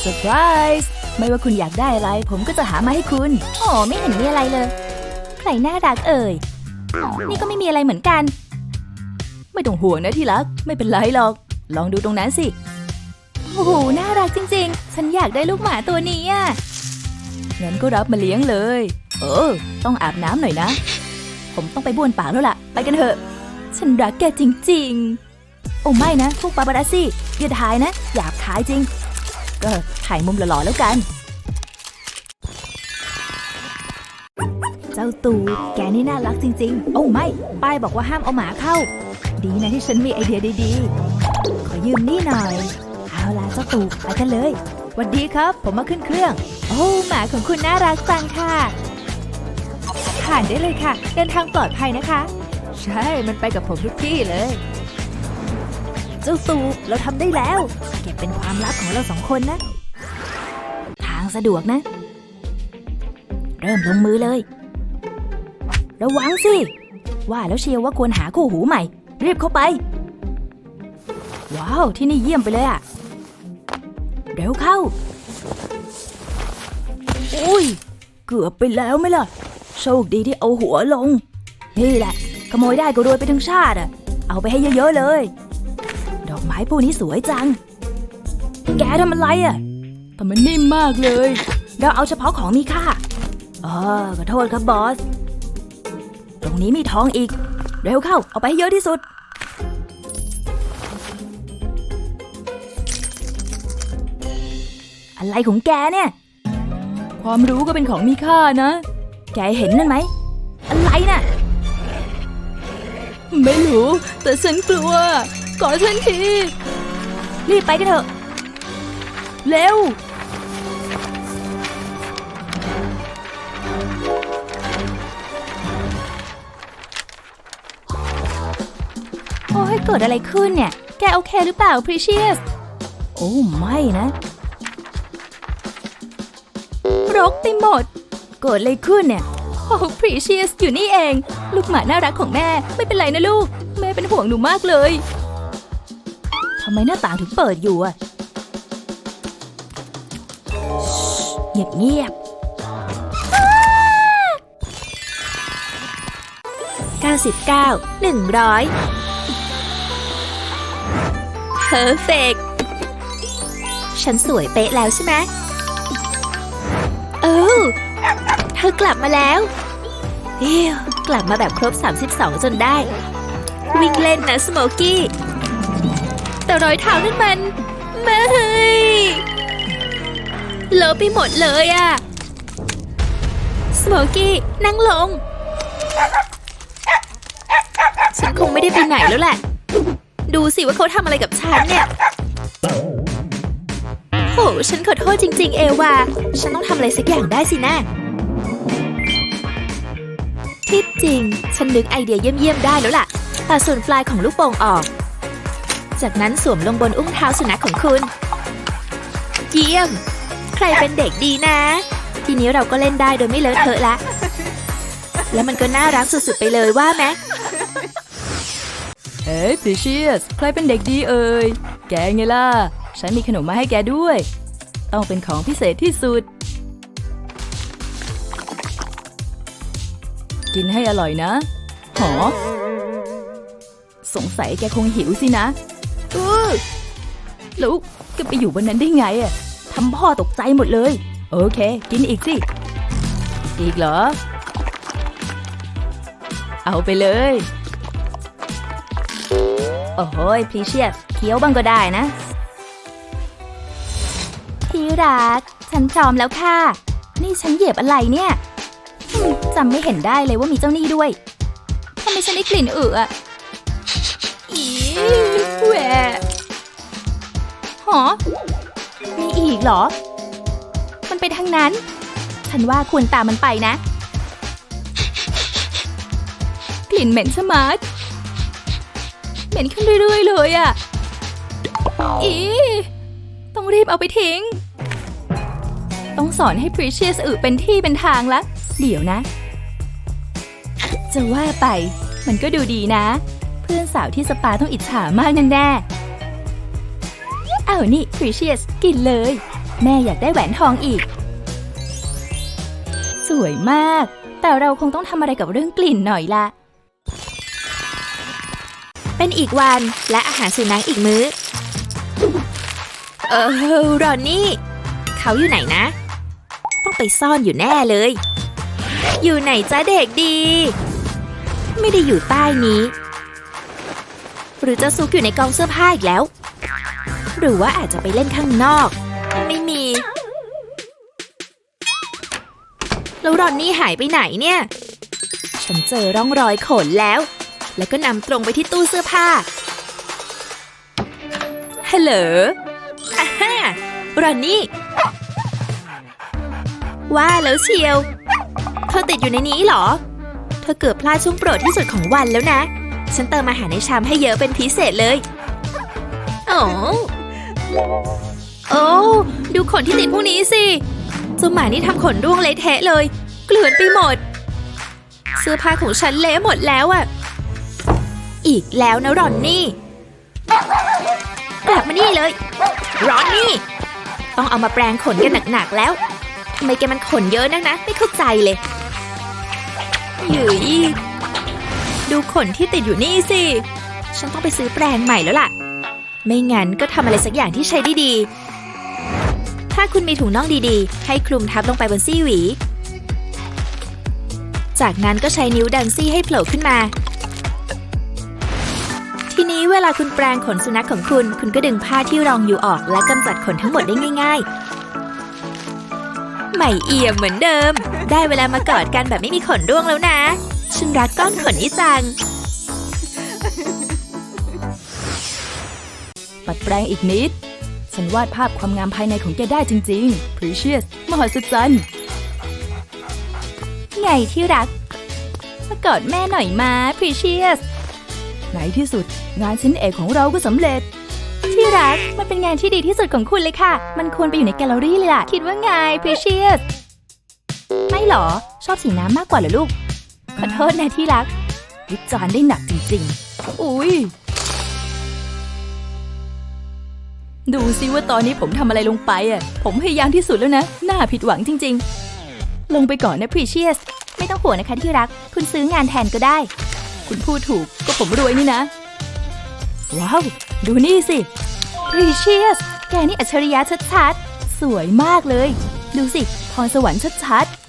เซอร์ไพรส์ไม่ว่าคุณอยากได้อะไร ผมก็จะหามาให้คุณ โอ้ไม่เห็นมีอะไรเลย ใครน่ารักเอ่ย นี่ก็ไม่มีอะไรเหมือนกัน ไม่ต้องห่วงนะที่รัก ไม่เป็นไรหรอก ลองดูตรงนั้นสิ โอ้โห น่ารักจริง ๆ ฉันอยากได้ลูกหมาตัวนี้อะ งั้นก็รับมาเลี้ยงเลย เออ ต้องอาบน้ำหน่อยนะ ผมต้องไปบ้วนปากแล้วล่ะ ไปกันเถอะ ฉันรักแกจริง ๆ โอ้ไม่นะ พวกปาปารัสซี่อย่าถ่ายนะ หยาบขายจริง ก็ถ่ายมุมหล่อๆแล้วกัน เจ้าตูแกนี่น่ารักจริง ๆ โอ้ไม่ป้ายบอกว่าห้ามเอาหมาเข้า ดีนะที่ฉันมีไอเดียดีๆ ขอยืมนี่หน่อย เอาล่ะเจ้าตูไปกันเลยวัสดีครับ ผมมาขึ้นเครื่อง โอ้หมาของคุณน่ารักจังค่ะ ผ่านได้เลยค่ะ เดินทางปลอดภัยนะคะ ใช่มันไปกับผมทุกที่เลย จ้าตูเราทำได้แล้ว เก็บเป็นความลับของเราสองคนนะ ทางสะดวกนะ เริ่มลงมือเลย ระวังสิ ว่าแล้วเชียวว่าควรหาคู่หูใหม่ รีบเข้าไป ว้าว ที่นี่เยี่ยมไปเลยอะเร็วเข้า อุ้ย เกือบไปแล้วไหมล่ะ โชคดีที่เอาหัวลง นี่แหละ ขโมยได้ก็รวยไปทั้งชาติอะเอาไปให้เยอะๆเลย อกไม้พวกนี้สวยจัง แกทำอะไรอะแต่มันนิ่มมากเลย เราเอาเฉพาะของมีค่าอ๋อขอโทษครับบอส ตรงนี้มีทองอีก เร็วเข้า เอาไปให้เยอะที่สุด อะไรของแกเนี่ย ความรู้ก็เป็นของมีค่านะ แกเห็นนั่นไหม อะไรน่ะ ไม่รู้ แต่ฉันกลัว กอดฉันที รีบไปกันเถอะ เร็ว โอ้ยเกิดอะไรขึ้นเนี่ย แกโอเคหรือเปล่า Precious โอ้ ไม่นะ รกไปหมด เกิดอะไรขึ้นเนี่ย โอ้ Precious อยู่นี่เอง ลูกหมาน่ารักของแม่ ไม่เป็นไรนะลูก แม่เป็นห่วงหนูมากเลย ทำไมหน้าต่างถึงเปิดอยู่อะเงียบเงียบ99 100 Perfect ฉันสวยเป๊ะแล้วใช่ไหมเออเธอกลับมาแล้วเอ้วกลับมาแบบครบ 32 จนได้ วิ่งเล่นนะสโมกี้ แต่รอยเท้านั่นมัน ไม่เลอะไปหมดเลยอะ สโมกี้นั่งลง ฉันคงไม่ได้ไปไหนแล้วแหละ ดูสิว่าเขาทำอะไรกับฉันเนี่ยโหฉันขอโทษจริง ๆ เอวา ฉันต้องทำอะไรสักอย่างได้สินะที่จริง ฉันนึกไอเดียเยี่ยม ๆ ได้แล้วล่ะ ตัดส่วนปลายของลูกโป่งออก จากนั้นสวมลงบนอุ้งเท้าสุนัขของคุณ เยี่ยม ใครเป็นเด็กดีนะ ทีนี้เราก็เล่นได้โดยไม่เลอะเทอะละ แล้วมันก็น่ารักสุดๆไปเลยว่าไหมเอ้ยพิเชียส ใครเป็นเด็กดีเอ่ย แกไงล่ะ ฉันมีขนมมาให้แกด้วย ต้องเป็นของพิเศษที่สุด กินให้อร่อยนะ หอ สงสัยแกคงหิวสินะ เออแล้วแก็ไปอยู่บนนั้นได้ไงอะทำพ่อตกใจหมดเลย โอเค กินอีกสิ อีกเหรอ เอาไปเลย โอ้โหพรีเชียสเคี้ยวบ้างก็ได้นะที่รัก ฉันพร้อมแล้วค่ะ นี่ฉันเหยียบอะไรเนี่ยจำไม่เห็นได้เลยว่ามีเจ้านี่ด้วยทำไมฉันได้กลิ่นเอืออะ แหวะหอมีอีกเหรอ มันไปทางนั้น ฉันว่าควรตามมันไปนะ กลิ่นเหม็นชะมัดเหม็นขึ้นเรื่อยๆเลยอะอีต้องรีบเอาไปทิ้ง ต้องสอนให้ Precious อึเป็นที่เป็นทางละ เดี๋ยวนะ จะว่าไป มันก็ดูดีนะ พื่อนสาวที่สปาต้องอิจฉามากแน่ๆอ้านี่ Precious กินเลย แม่อยากได้แหวนทองอีก สวยมาก แต่เราคงต้องทำอะไรกับเรื่องกลิ่นหน่อยละเป็นอีกวันและอาหารสุนัขอีกมื้อ เออรอนนี่ เขาอยู่ไหนนะ ต้องไปซ่อนอยู่แน่เลย อยู่ไหนจ้าเด็กดี ไม่ได้อยู่ใต้นี้ หรือจะซุกอยู่ในกองเสื้อผ้าอีกแล้ว หรือว่าอาจจะไปเล่นข้างนอก ไม่มี แล้วรอนนี่หายไปไหนเนี่ย ฉันเจอร่องรอยขนแล้ว แล้วก็นำตรงไปที่ตู้เสื้อผ้าฮัลโหลอ่าฮ่ารอนนี่ ว่าแล้วเชียว เธอติดอยู่ในนี้เหรอ เธอเกือบพลาดช่วงโปรดที่สุดของวันแล้วนะ ฉันเติมอาหารในชามให้เยอะเป็นพิเศษเลย โอ้โอ้ดูขนที่ติดพวกนี้สิเจ้าหมานี่ทำขนร่วงเละเทะเลย เกลื่อนไปหมด เสื้อผ้าของฉันเละหมดแล้วอะอีกแล้วนะรอนนี่กลับมานี่เลยรอนนี่ ต้องเอามาแปรงขนกันหนักๆแล้วทำไมแกมันขนเยอะนักนะ ไม่เข้าใจเลยหยุย ดูขนที่ติดอยู่นี่สิ ฉันต้องไปซื้อแปรงใหม่แล้วล่ะ ไม่งั้นก็ทำอะไรสักอย่างที่ใช้ได้ดี ถ้าคุณมีถุงน่องดีๆ ให้คลุมทับลงไปบนซี่หวี จากนั้นก็ใช้นิ้วดันซี่ให้โผล่ขึ้นมา ทีนี้เวลาคุณแปรงขนสุนัขของคุณ คุณก็ดึงผ้าที่รองอยู่ออกและกำจัดขนทั้งหมดได้ง่าย ๆใหม่เอี่ยมเหมือนเดิม ได้เวลามากอดกันแบบไม่มีขนร่วงแล้วนะ ฉันรักก้อนขนนี้จัง ปัดแปลงอีกนิด ฉันวาดภาพความงามภายในของแกได้จริงๆ Precious มหัศจรรย์ไงที่รัก มากอดแม่หน่อยมา Precious ในที่สุดงานชิ้นเอกของเราก็สำเร็จ ที่รัก มันเป็นงานที่ดีที่สุดของคุณเลยค่ะ มันควรไปอยู่ในแกลเลอรี่เลยล่ะ คิดว่าไง Precious ไม่หรอ ชอบสีน้ำมากกว่าเหรอลูก ขอโทษนะที่รัก วิจารณ์ได้หนักจริงๆ อุ้ยดูซิว่าตอนนี้ผมทำอะไรลงไปอะ ผมพยายามที่สุดแล้วนะ น่าผิดหวังจริง ๆ ลงไปก่อนนะ Precious ไม่ต้องห่วงนะคะที่รัก คุณซื้องานแทนก็ได้ คุณพูดถูกก็ผมรวยนี่นะ ว้าว ดูนี่สิ Precious แกนี่อัจฉริยะชัดๆ สวยมากเลย ดูสิพรสวรรค์ชัดๆ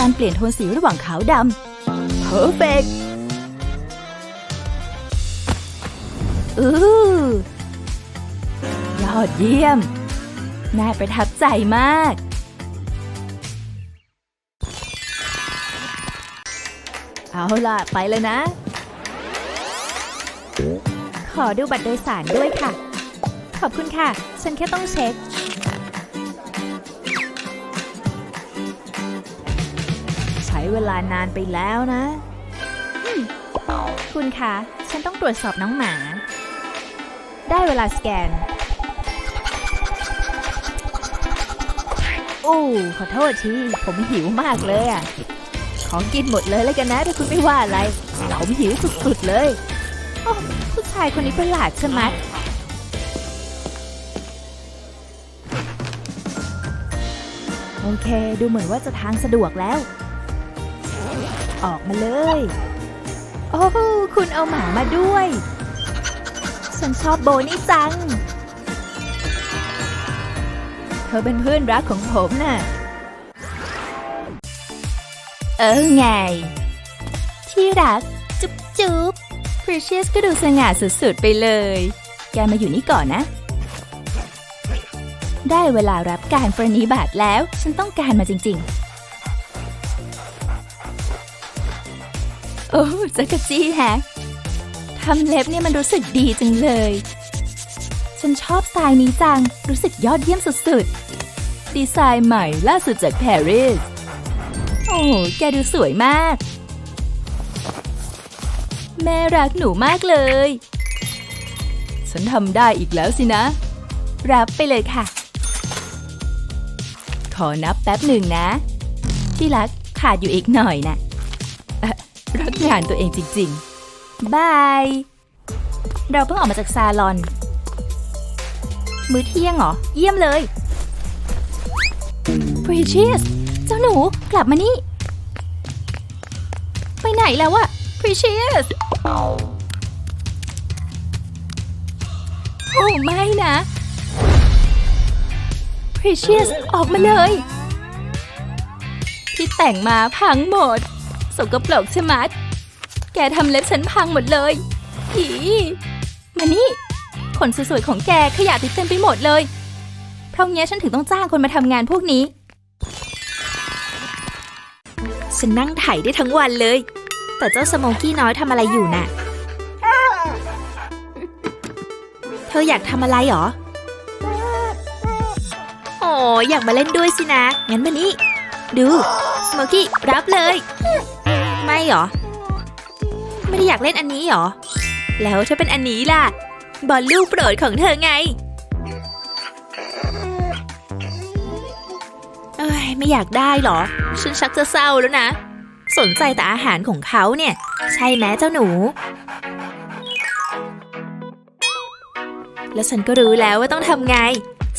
การเปลี่ยนโทนสีระหว่างขาวดำ Perfect อือยอดเยี่ยม น่าประทับใจมาก เอาล่ะ ไปเลยนะ ขอดูบัตรโดยสารด้วยค่ะ ขอบคุณค่ะ ฉันแค่ต้องเช็ค เวลานานไปแล้วนะอืมคุณคะ ฉันต้องตรวจสอบน้องหมา ได้เวลาสแกน โอ้ ขอโทษที ผมหิวมากเลยอะ ขอกินหมดเลยแล้วกันนะถ้าคุณไม่ว่าอะไร ผมหิวสุดๆเลยโอ้ผู้ชายคนนี้ประหลาดใช่ไหมดโอเค ดูเหมือนว่าจะทางสะดวกแล้ว ออกมาเลย โอ้คุณเอาหมามาด้วย ฉันชอบโบนี่จัง เธอเป็นเพื่อนรักของผมน่ะ เออไง ที่รัก จุ๊บจุ๊บ Precious ก็ดูสง่าสุดๆไปเลย แกมาอยู่นี่ก่อนนะได้เวลารับการปรนนิบัติแล้ว ฉันต้องการมาจริง ๆ โอ้จักรจี้แฮะทำเล็บเนี่ยมันรู้สึกดีจังเลย ฉันชอบสไตล์นี้จัง รู้สึกยอดเยี่ยมสุดๆ ดีไซน์ใหม่ล่าสุดจากปารีส โอ้แกดูสวยมาก แม่รักหนูมากเลย ฉันทำได้อีกแล้วสินะ รับไปเลยค่ะ ขอนับแป๊บหนึ่งนะ ที่รักขาดอยู่อีกหน่อยนะเอ่อ รักงานตัวเองจริงๆ บาย เราเพิ่งออกมาจากซาลอน มื้อเที่ยงเหรอ เยี่ยมเลย Precious เจ้าหนูกลับมานี่ ไปไหนแล้วอะ Precious โอ้ไม่นะ Precious ออกมาเลย ที่แต่งมาพังหมด สกปรกใช่ไหมแกทำเล็บฉันพังหมดเลยอีมานี่ ขนสวยๆของแกขยะติดเต็มไปหมดเลย เพราะงี้ฉันถึงต้องจ้างคนมาทำงานพวกนี้ ฉันนั่งไถได้ทั้งวันเลย แต่เจ้าสโมกี้น้อยทำอะไรอยู่น่ะ เธออยากทำอะไรหรอ โอ้อยากมาเล่นด้วยสินะ งั้นมานี่ ดู สโมกี้รับเลย ไม่หรอ ไม่ได้อยากเล่นอันนี้หรอ แล้วถ้าเป็นอันนี้ล่ะ บอลลูกโปรดของเธอไงเอ้ยไม่อยากได้หรอ ฉันชักจะเศร้าแล้วนะ สนใจแต่อาหารของเขาเนี่ย ใช่ไหมเจ้าหนู แล้วฉันก็รู้แล้วว่าต้องทำไง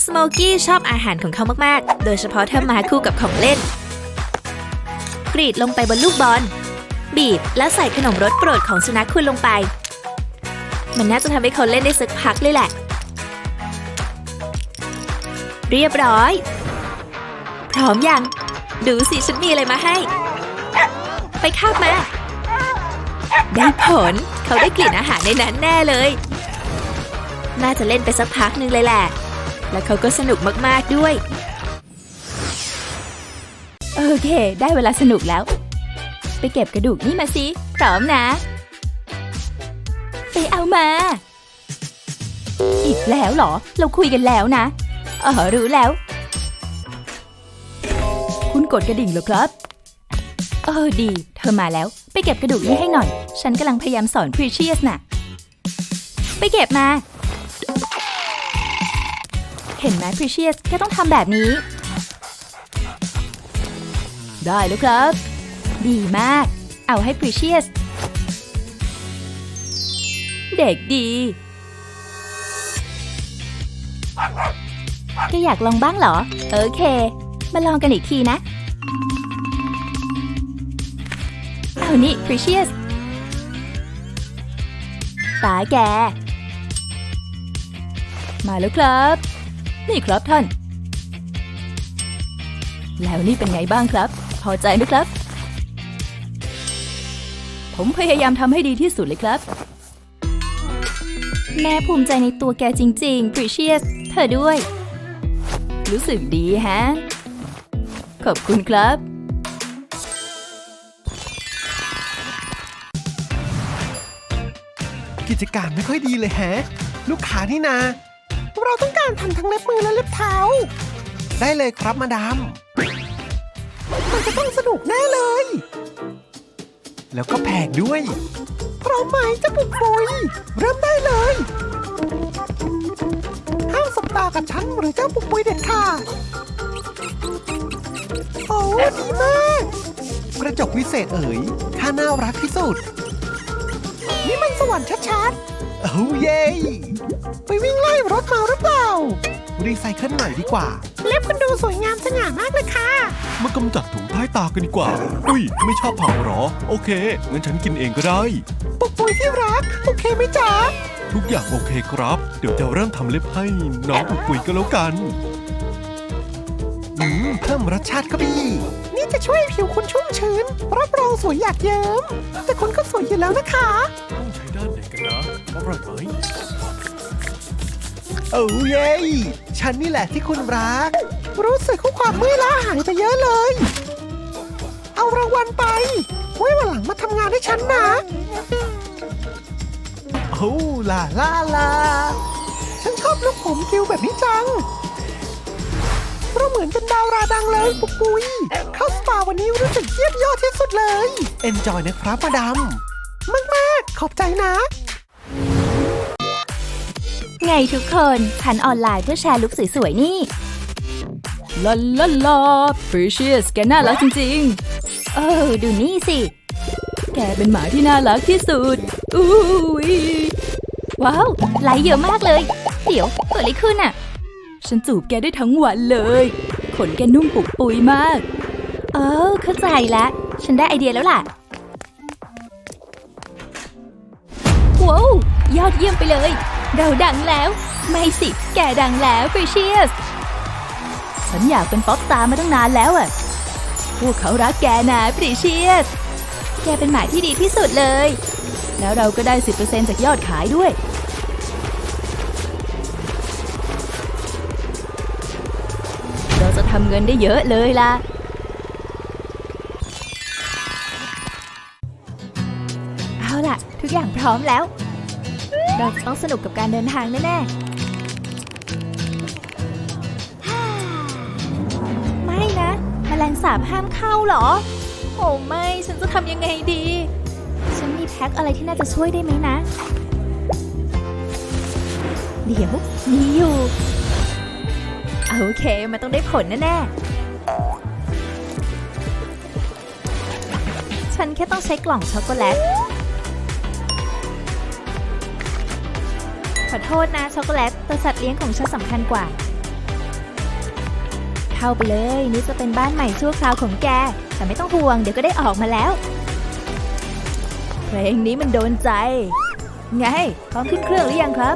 สโมกี้ชอบอาหารของเขามาก ๆ โดยเฉพาะถ้ามาคู่กับของเล่น กรีดลงไปบนลูกบอล บีบ แล้วใส่ขนมรสโปรดของสุนัขคุณลงไป มันน่าจะทำให้เขาเล่นได้สักพักเลยแหละ เรียบร้อย พร้อมยัง ดูสิฉันมีอะไรมาให้ ไปคาบมา ได้ผล เขาได้กลิ่นอาหารในนั้นแน่เลย น่าจะเล่นไปสักพักหนึงเลยแหละ แล้วเขาก็สนุกมากๆด้วย โอเค ได้เวลาสนุกแล้ว ไปเก็บกระดูกนี่มาสิพร้อมนะ ไปเอามา อีกแล้วเหรอ เราคุยกันแล้วนะเออรู้แล้ว คุณกดกระดิ่งเหรอครับ เออดี เธอมาแล้ว ไปเก็บกระดูกนี่ให้หน่อย ฉันกำลังพยายามสอน Precious น่ะ ไปเก็บมา เห็นไหม Precious แกต้องทำแบบนี้ ได้แล้วครับ ดีมาก เอาให้ Precious เด็กดี แกอยากลองบ้างเหรอ โอเค มาลองกันอีกทีนะ เอานี่ Precious ตาแก มาแล้วครับ นี่ครับท่าน แล้วนี่เป็นไงบ้างครับ พอใจไหมครับ ผมพยายามทำให้ดีที่สุดเลยครับ แม่ภูมิใจในตัวแกจริงๆ Precious เธอด้วย รู้สึกดีฮะ ขอบคุณครับ กิจการไม่ค่อยดีเลยแฮะ ลูกค้านี่นา เราต้องการทำทั้งเล็บมือและเล็บเท้า ได้เลยครับมาดาม มันจะต้องสนุกแน่เลย แล้วก็แพงด้วย พร้อมไหมเจะปุกปุย เริ่มได้เลยห้ามสบตากับฉันหรือเจ้าปุกปุยเด็ดขาดโอ้ดีมากกระจกวิเศษเอ๋ยข้าน่ารักที่สุด นี่มันสวรรค์ชัดๆโอ้เย้ไปวิ่งไล่รถมาหรือเปล่า รีไซเคิลหน่อยดีกว่า เล็บคุณดูสวยงามสง่ามากเลยค่ะ มากำจัดถุง ใต้ตากันดีกว่า อุ้ย ไม่ชอบผักเหรอ โอเค งั้นฉันกินเองก็ได้ปุกปุยที่รัก โอเคไหมจ๊ะ ทุกอย่างโอเคครับ เดี๋ยวจะเริ่มทำเล็บให้น้องปุกปุยก็แล้วกัน อืม เพิ่มรสชาติเข้าไปอีกนี่จะช่วยผิวคุณชุ่มชื้น รับรองสวยอยากเยิ้ม แต่คุณก็สวยอยู่แล้วนะคะ ต้องใช้ด้านไหนกันนะอร่อยไหมโอ้เย้ฉันนี่แหละที่คุณรัก รู้สึกว่าความเมื่อยล้าหายไปเยอะเลย เอารางวัลไป ไว้วันหลังมาทำงานให้ฉันนะ โอ้ลาลาลา ฉันชอบลูกผมคิวแบบนี้จัง เราเหมือนเป็นดาวราดังเลยปุกปุยเข้าสปาวันนี้รู้สึกเยี่ยมยอดที่สุดเลย เอนจอยนะครับมาดามมาก ๆ ขอบใจนะ ไงทุกคนพันออนไลน์เพื่อแชร์ลุคสวย ๆ นี่ลาลาลา Precious แกน่ารักจริง ๆ เออ ดูนี่สิ แกเป็นหมาที่น่ารักที่สุดอุ้ยว้าวไลค์เยอะมากเลย เดี๋ยวเกิดอะไรขึ้นอะฉันจูบแกได้ทั้งวันเลย ขนแกนุ่มปุกปุยมาก เออ เข้าใจแล้ว ฉันได้ไอเดียแล้วล่ะ ว้าว ยอดเยี่ยมไปเลย เราดังแล้ว ไม่สิ แกดังแล้ว Precious ฉันอยากเป็นป๊อปสตาร์มาตั้งนานแล้วอะ พวกเขารักแกนะ Precious แกเป็นหมายที่ดีที่สุดเลย แล้วเราก็ได้ 10%จากยอดขายด้วย เราจะทำเงินได้เยอะเลยล่ะเอาล่ะ ทุกอย่างพร้อมแล้ว เราจะต้องสนุกกับการเดินทางแน่ๆ สาบห้ามเข้าเหรอ โอ้ไม่ฉันจะทำยังไงดี ฉันมีแพ็คอะไรที่น่าจะช่วยได้ไหมนะ เดี๋ยว มีอยู่ โอเค มันต้องได้ผลแน่ๆ ฉันแค่ต้องใช้กล่องช็อกโกแลต ขอโทษนะช็อกโกแลตแต่สัตว์เลี้ยงของฉันสำคัญกว่า เข้าไปเลยนี่จะเป็นบ้านใหม่ชั่วคราวของแก แต่ไม่ต้องห่วงเดี๋ยวก็ได้ออกมาแล้ว เพลงนี้มันโดนใจ ไง พร้อมขึ้นเครื่องหรือยังครับ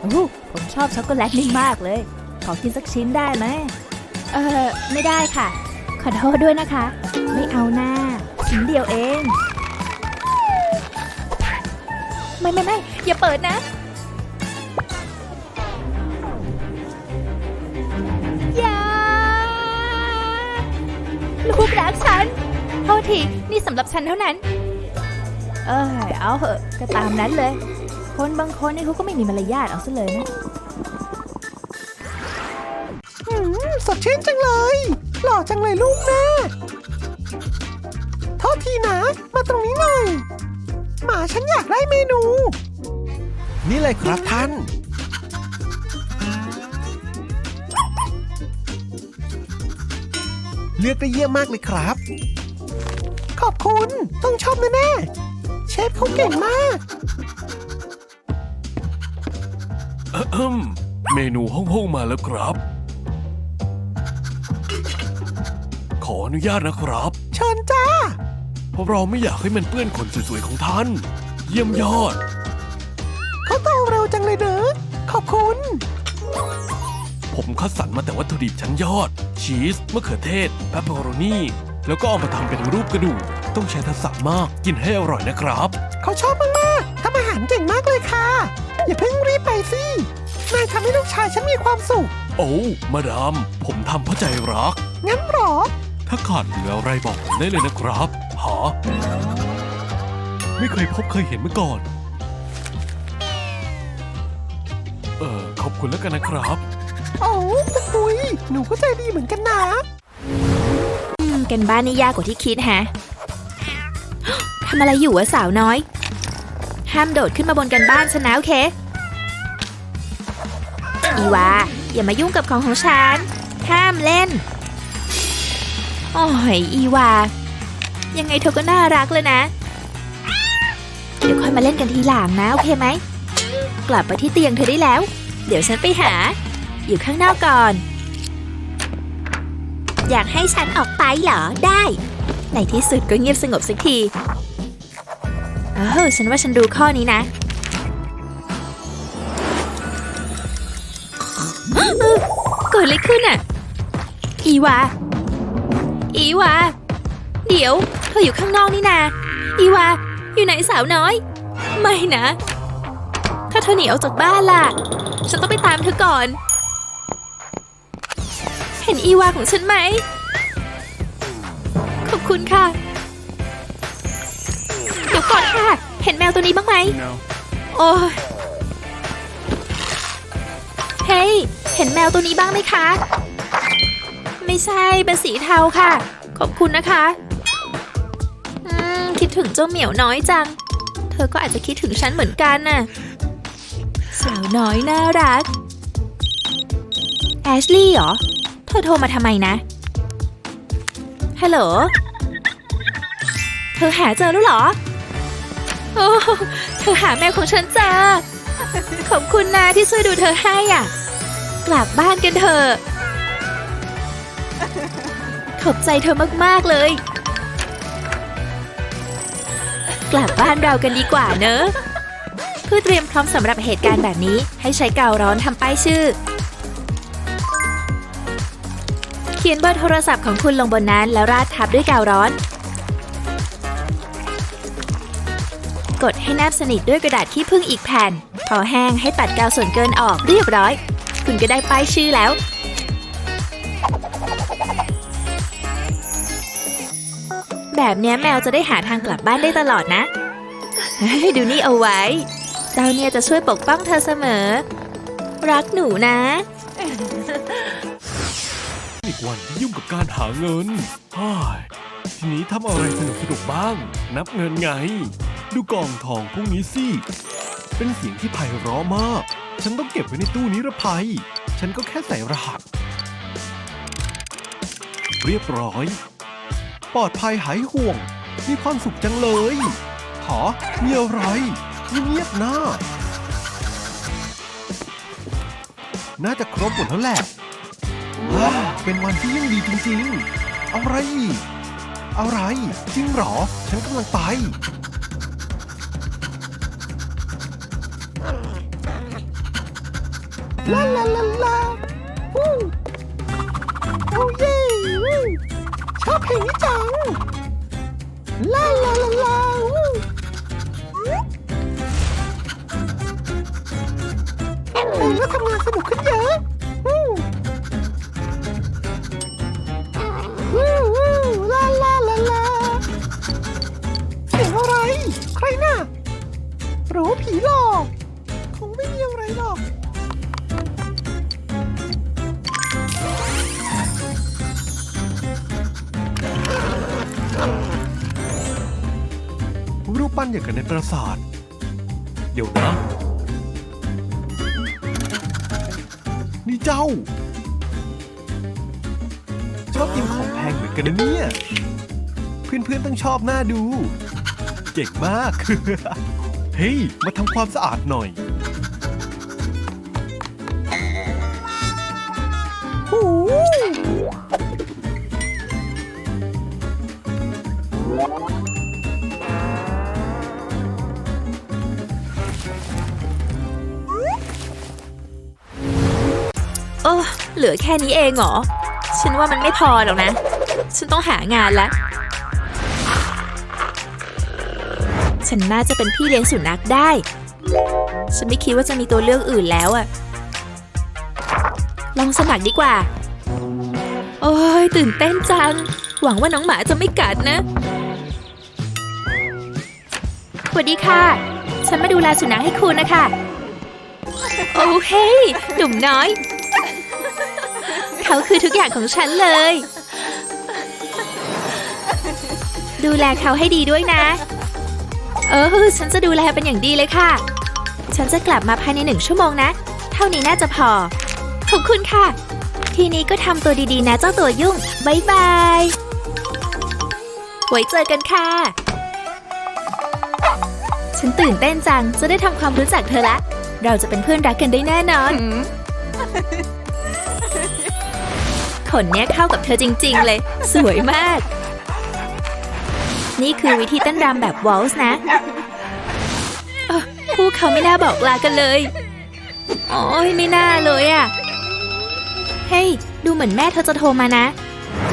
โอ้ผมชอบช็อกโกแลตนี่มากเลย ขอกินสักชิ้นได้ไหมเออไม่ได้ค่ะ ขอโทษด้วยนะคะ ไม่เอาหน้าชิ้นเดียวเอง ไม่ไม่ไม่อย่าเปิดนะ รักฉัน โทษทีนี่สำหรับฉันเท่านั้น เออเอาเหอะก็ตามนั้นเลย คนบางคนนี่เขาก็ไม่มีมารยาทเอาซะเลยนะอืมสดชื่นจังเลย หล่อจังเลยลูกแม่โทษทีนะ มาตรงนี้หน่อย หมาฉันอยากได้เมนู นี่เลยครับท่าน ลือกได้เยี่ยมมากเลยครับ ขอบคุณ ต้องชอบแน่ๆเชฟเขาเก่งมากอืมเมนูห้องห้องๆมาแล้วครับ ขออนุญาตนะครับ เชิญจ้า เพราะเราไม่อยากให้มันเปื้อนขนสวยๆของท่าน เยี่ยมยอด เขาโตเร็วจังเลยเด้อขอบคุณ ผมคัดสรรมาแต่วัตถุดิบชั้นยอด ชีสมะเขือเทศแพปเปอโรนีแล้วก็เอามาทำเป็นรูปกระดูกต้องใช้ทักษะมากกินให้อร่อยนะครับ เขาชอบมากๆทำอาหารเก่งมากเลยค่ะ อย่าเพิ่งรีบไปสินายทำให้ลูกชายฉันมีความสุข โอ้มาดามผมทำเพราะใจรัก งั้นเหรอ ถ้าขาดเหลืออะไรบอกผมได้เลยนะครับหาไม่เคยพบเคยเห็นมาก่อน เออขอบคุณแล้วกันนะครับ โอ้ตะคุย หนูก็ใจดีเหมือนกันนะอืมกันบ้านนี่ยากกว่าที่คิดแฮะทำอะไรอยู่วะสาวน้อย ห้ามโดดขึ้นมาบนกันบ้านฉันนะโอเค อีวาอย่ามายุ่งกับของของฉัน ห้ามเล่น โอ้ยอีวา ยังไงเธอก็น่ารักเลยนะ เดี๋ยวค่อยมาเล่นกันทีหลังนะ โอเคไหม กลับไปที่เตียงเธอได้แล้ว เดี๋ยวฉันไปหา อยู่ข้างนอกก่อน อยากให้ฉันออกไปเหรอ ได้ ในที่สุดก็เงียบสงบสักทีเออฉันว่าฉันรู้ข้อนี้นะเอ้อเกิดอะไรขึ้นอะ อีวา อีวา เดี๋ยว เธออยู่ข้างนอกนี่นา อีวา อยู่ไหนสาวน้อย ไม่นะ ถ้าเธอหนีออกจากบ้านล่ะ ฉันต้องไปตามเธอก่อน เห็นอีวาของฉันไหม ขอบคุณค่ะ เดี๋ยวก่อนค่ะ เห็นแมวตัวนี้บ้างไหมโอ้ยเฮ้ย เห็นแมวตัวนี้บ้างไหมคะ ไม่ใช่ เป็นสีเทาค่ะ ขอบคุณนะคะ อืม คิดถึงเจ้าเหมียวน้อยจัง เธอก็อาจจะคิดถึงฉันเหมือนกันน่ะ สาวน้อยน่ารัก แอชลี่เหรอเธอโทรมาทำไมนะ ฮัลโหล เธอหาเจอแล้วเหรอ โอ้เธอหาแมวของฉันเจอ ขอบคุณนะที่ช่วยดูเธอให้อะ กลับบ้านกันเถอะ ขอบใจเธอมาก ๆ เลย กลับบ้านเรากันดีกว่าเนอะเพื่อเตรียมพร้อมสำหรับเหตุการณ์แบบนี้ ให้ใช้กาวร้อนทำป้ายชื่อ ขียนเบอร์โทรศัพท์ของคุณลงบนนั้นแล้วราดทับด้วยกาวร้อน กดให้แนบสนิทด้วยกระดาษขี้ผึ้งอีกแผ่น พอแห้งให้ตัดกาวส่วนเกินออกเรียบร้อย คุณก็ได้ป้ายชื่อแล้ว แบบนี้แมวจะได้หาทางกลับบ้านได้ตลอดนะให้ดูนี่เอาไว้ เจ้าเนี่ยจะช่วยปกป้องเธอเสมอ รักหนูนะ กวันที่ยุ่งกับการหาเงินฮ่ายทีนี้ทำอะไรสนุกสนุกบ้าง นับเงินไง ดูกองทองพวกนี้สิ เป็นเสียงที่ไพเราะมาก ฉันต้องเก็บไว้ในตู้นิรภัย ฉันก็แค่ใส่รหัส เรียบร้อย ปลอดภัยหายห่วง มีความสุขจังเลยหอมีอะไรเงียบๆหน้าน่าจะครบหมดแล้วแหละ เป็นวันที่ยิ่งดีจริงๆเอาอะไรอีกอะไร จริงเหรอ ฉันกำลังไป ลาลาลาลาวู้โอ้เย่วู้ชอบเพลงนี้จัง ลาลาลาลาวู้เพลงแล้วทำงานสนุกขึ้น กันในปราสาท เดี๋ยวนะ นี่เจ้า ชอบกินของแพงเหมือนกันนะเนี่ย เพื่อนๆต้องชอบหน้าดู เก่งมาก เฮ้ย มาทำความสะอาดหน่อย โอ้เหลือแค่นี้เองเหรอ ฉันว่ามันไม่พอหรอกนะ ฉันต้องหางานแล้ว ฉันน่าจะเป็นพี่เลี้ยงสุนัขได้ ฉันไม่คิดว่าจะมีตัวเลือกอื่นแล้วอะลองสมัครดีกว่า โอ้ยตื่นเต้นจัง หวังว่าน้องหมาจะไม่กัดนะสวัสดีค่ะ ฉันมาดูแลสุนัขให้คุณนะคะ โอ้เฮ้หนุ่มน้อย เขาคือทุกอย่างของฉันเลย ดูแลเขาให้ดีด้วยนะ เออ ฉันจะดูแลเป็นอย่างดีเลยค่ะ ฉันจะกลับมาภายในหนึ่งชั่วโมงนะ เท่านี้น่าจะพอ ขอบคุณค่ะ ทีนี้ก็ทำตัวดีๆนะเจ้าตัวยุ่งบายบายไว้เจอกันค่ะ ฉันตื่นเต้นจัง จะได้ทำความรู้จักเธอละ เราจะเป็นเพื่อนรักกันได้แน่นอน ขนเนี้ยเข้ากับเธอจริง ๆ เลย สวยมาก นี่คือวิธีเต้นรำแบบวอลส์นะเอ้อพวกเขาไม่น่าบอกลากันเลยโอ้ยไม่น่าเลยอะ่ะ เฮ้ย ดูเหมือนแม่เธอจะโทรมานะ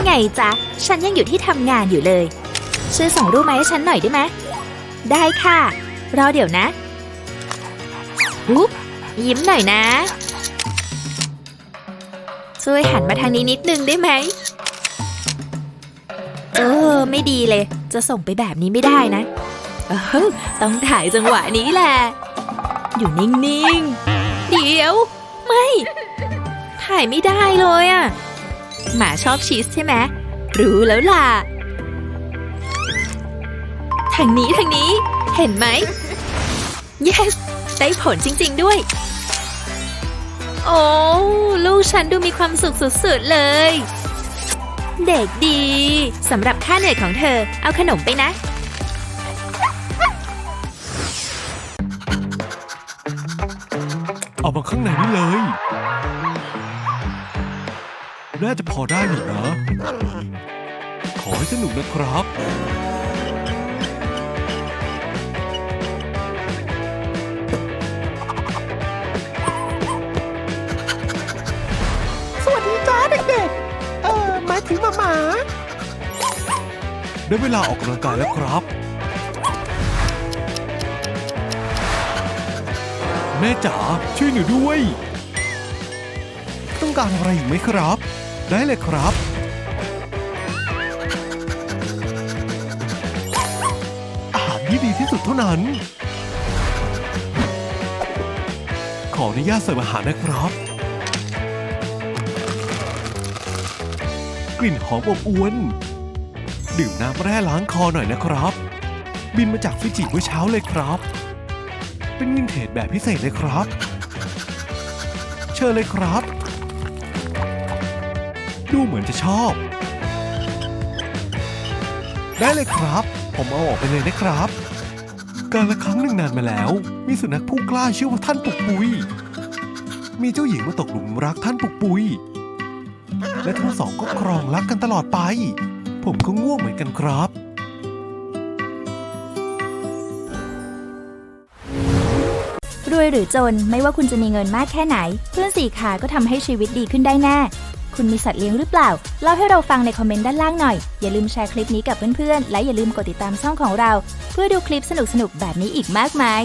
ไงจ๊ะ ฉันยังอยู่ที่ทำงานอยู่เลย ช่วยส่งรูปมาให้ฉันหน่อยได้ไหม ได้ค่ะ รอเดี๋ยวนะอุ๊บยิ้มหน่อยนะ ช่วยหันมาทางนี้นิดนึงได้ไหม เออ ไม่ดีเลย จะส่งไปแบบนี้ไม่ได้นะเออต้องถ่ายจังหวะนี้แหละ อยู่นิ่งๆ เดี๋ยว ไม่ ถ่ายไม่ได้เลยอะหมาชอบชีสใช่ไหมรู้แล้วล่ะ ทางนี้ทางนี้ เห็นไหม yes ได้ผลจริง ๆ ด้วย โอ้ลูกฉันดูมีความสุขสุดๆเลย เด็กดีสำหรับค่าเหนื่อยของเธอ เอาขนมไปนะ เอามาข้างในนี่เลย น่าจะพอได้อยู่นะ ขอให้สนุกนะครับ ได้เวลาออกกำลังกายแล้วครับ แม่จ๋าช่วยหนูด้วย ต้องการอะไรอีกไหมครับ ได้เลยครับ อาหารที่ดีที่สุดเท่านั้น ขออนุญาตเสิร์ฟอาหารนะครับ กลิ่นหอมอบอวน ดื่มน้ำแร่ล้างคอหน่อยนะครับ บินมาจากฟิจิเมื่อเช้าเลยครับ เป็นวินเทจแบบพิเศษเลยครับ เชิญเลยครับ ดูเหมือนจะชอบ ได้เลยครับ ผมเอาออกไปเลยนะครับการละครั้งหนึ่งนานมาแล้ว มีสุนัขผู้กล้าชื่อว่าท่านปุกปุย มีเจ้าหญิงมาตกหลุมรักท่านปุกปุย และทั้งสองก็ครองรักกันตลอดไป ผมก็ง่วงเหมือนกันครับ รวยหรือจนไม่ว่าคุณจะมีเงินมากแค่ไหน เพื่อนสี่ขาก็ทำให้ชีวิตดีขึ้นได้แน่ คุณมีสัตว์เลี้ยงหรือเปล่า เล่าให้เราฟังในคอมเมนต์ด้านล่างหน่อย อย่าลืมแชร์คลิปนี้กับเพื่อนๆ และอย่าลืมกดติดตามช่องของเรา เพื่อดูคลิปสนุกๆ แบบนี้อีกมากมาย